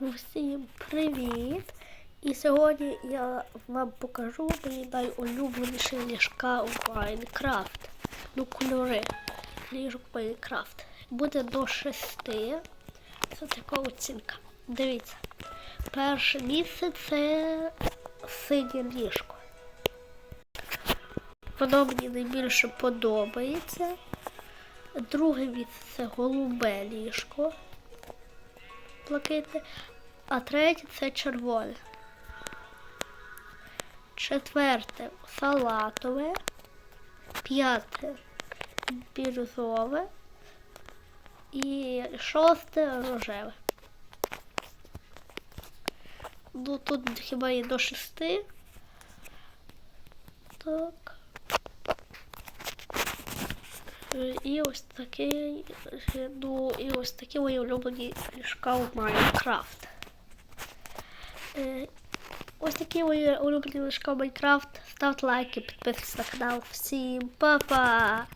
Всім привіт! І сьогодні я вам покажу мої найулюбленіші ліжка в Майнкрафт. Ну, кольори ліжок Майнкрафт. Буде до шести. Це така оцінка. Дивіться. Перше місце це синє ліжко. Воно мені найбільше подобається. Друге місце це голубе ліжко блакитне, а третє це червоне. Четверте салатове, п'яте бірюзове і шосте рожеве. Ну тут хіба і до шести. Так. І ось такий, ну, і ось такі мої улюблені ліжка в Майнкрафт. Е, Ось такі мої улюблені ліжка в Майнкрафт. Ставте лайки, підписуйтесь на канал. Всім па-па!